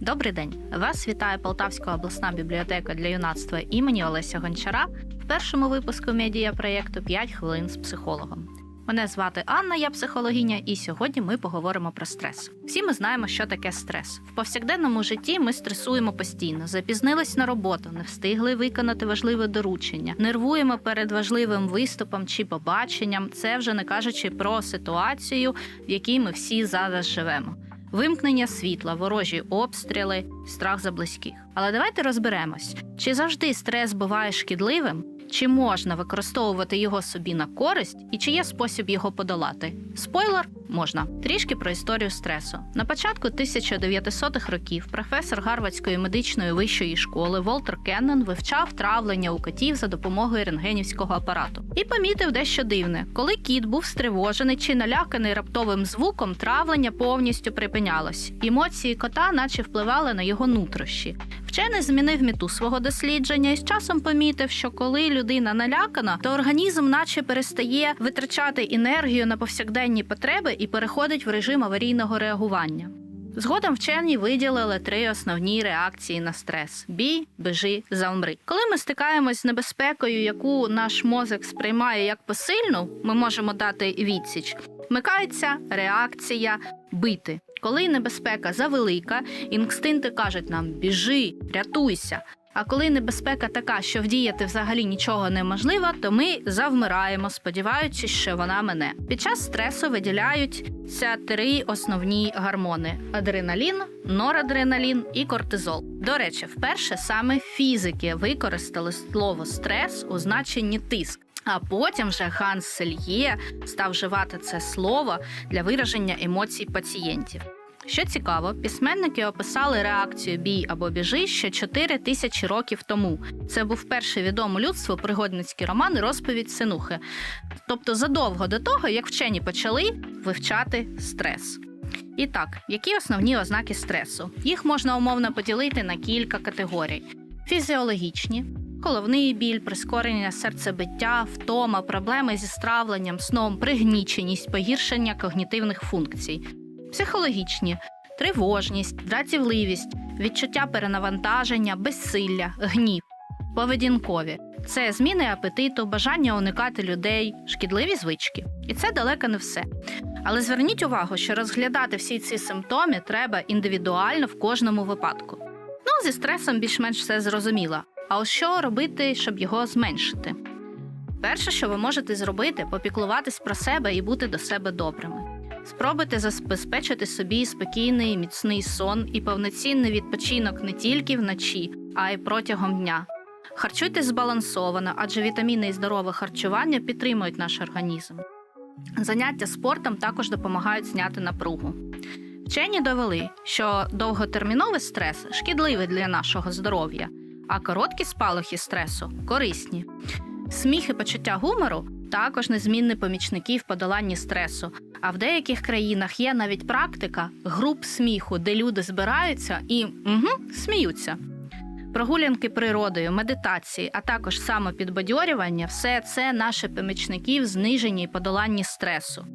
Добрий день! Вас вітає Полтавська обласна бібліотека для юнацтва імені Олеся Гончара в першому випуску медіапроєкту «5 хвилин з психологом. Мене звати Анна, я психологиня, і сьогодні ми поговоримо про стрес. Всі ми знаємо, що таке стрес. В повсякденному житті ми стресуємо постійно, запізнились на роботу, не встигли виконати важливе доручення, нервуємо перед важливим виступом чи побаченням. Це вже не кажучи про ситуацію, в якій ми всі зараз живемо. Вимкнення світла, ворожі обстріли, страх за близьких. Але давайте розберемось, чи завжди стрес буває шкідливим, чи можна використовувати його собі на користь, і чи є спосіб його подолати? Спойлер можна. Трішки про історію стресу. На початку 1900-х років професор Гарвардської медичної вищої школи Волтер Кеннон вивчав травлення у котів за допомогою рентгенівського апарату і помітив дещо дивне, коли кіт був стривожений чи наляканий раптовим звуком, травлення повністю припинялось. Емоції кота, наче впливали на його нутрощі. Вчений змінив мету свого дослідження і з часом помітив, що коли людина налякана, то організм, наче перестає витрачати енергію на повсякденні потреби і переходить в режим аварійного реагування. Згодом вчені виділили три основні реакції на стрес: бій, бежи, завмри. Коли ми стикаємось з небезпекою, яку наш мозок сприймає як посильну, ми можемо дати відсіч. Вмикається реакція бити. Коли небезпека завелика, інстинкти кажуть нам біжи, рятуйся. А коли небезпека така, що вдіяти взагалі нічого неможливо, то ми завмираємо, сподіваючись, що вона мене. Під час стресу виділяються три основні гормони: адреналін, норадреналін і кортизол. До речі, вперше саме фізики використали слово стрес у значенні тиск. А потім вже Ганс Сельє став вживати це слово для вираження емоцій пацієнтів. Що цікаво, письменники описали реакцію бій або біжи ще 4 тисячі років тому. Це був перший відомий людству пригодницький роман Розповідь синухи. Тобто задовго до того, як вчені почали вивчати стрес. І так, які основні ознаки стресу? Їх можна умовно поділити на кілька категорій: фізіологічні, головний біль, прискорення серцебиття, втома, проблеми зі стравленням, сном, пригніченість, погіршення когнітивних функцій психологічні, тривожність, дратівливість, відчуття перенавантаження, безсилля, гнів, поведінкові. Це зміни апетиту, бажання уникати людей, шкідливі звички. І це далеко не все. Але зверніть увагу, що розглядати всі ці симптоми треба індивідуально в кожному випадку. Ну, зі стресом більш-менш все зрозуміло. А ось що робити, щоб його зменшити? Перше, що ви можете зробити, попіклуватись про себе і бути до себе добрими. Спробуйте забезпечити собі спокійний, міцний сон і повноцінний відпочинок не тільки вночі, а й протягом дня. Харчуйтесь збалансовано, адже вітаміни і здорове харчування підтримують наш організм. Заняття спортом також допомагають зняти напругу. Вчені довели, що довготерміновий стрес шкідливий для нашого здоров'я, а короткі спалахи стресу корисні. Сміх і почуття гумору також незмінні помічники в подоланні стресу. А в деяких країнах є навіть практика груп сміху, де люди збираються і угу, сміються. Прогулянки природою, медитації, а також самопідбадьорювання все це наші помічники в зниженні і подоланні стресу.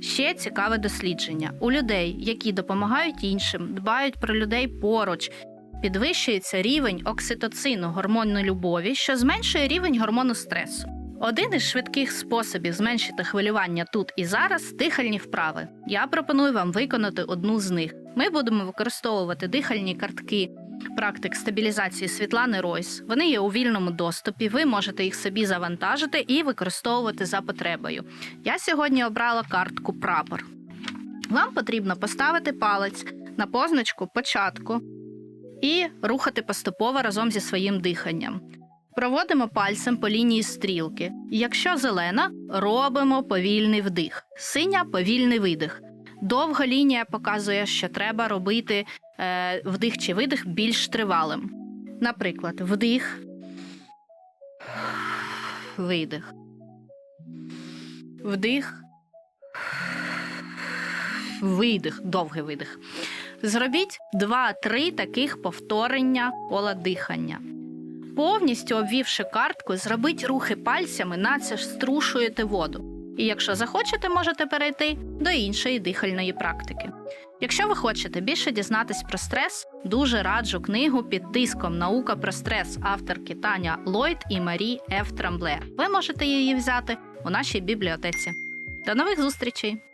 Ще цікаве дослідження: у людей, які допомагають іншим, дбають про людей поруч, підвищується рівень окситоцину, гормону любові, що зменшує рівень гормону стресу. Один із швидких способів зменшити хвилювання тут і зараз дихальні вправи. Я пропоную вам виконати одну з них. Ми будемо використовувати дихальні картки практик стабілізації Світлани Ройс. Вони є у вільному доступі. Ви можете їх собі завантажити і використовувати за потребою. Я сьогодні обрала картку прапор. Вам потрібно поставити палець на позначку початку і рухати поступово разом зі своїм диханням. Проводимо пальцем по лінії стрілки. Якщо зелена, робимо повільний вдих, синя повільний видих. Довга лінія показує, що треба робити е, вдих чи видих більш тривалим. Наприклад, вдих, видих, вдих, видих, довгий видих. Зробіть 2-3 таких повторення кола дихання. повністю обвівши картку, зробіть рухи пальцями, наче ж струшуєте воду. І якщо захочете, можете перейти до іншої дихальної практики. Якщо ви хочете більше дізнатись про стрес, дуже раджу книгу під тиском Наука про стрес авторки Таня Ллойд і Марі Ф. Трамбле. Ви можете її взяти у нашій бібліотеці. До нових зустрічей!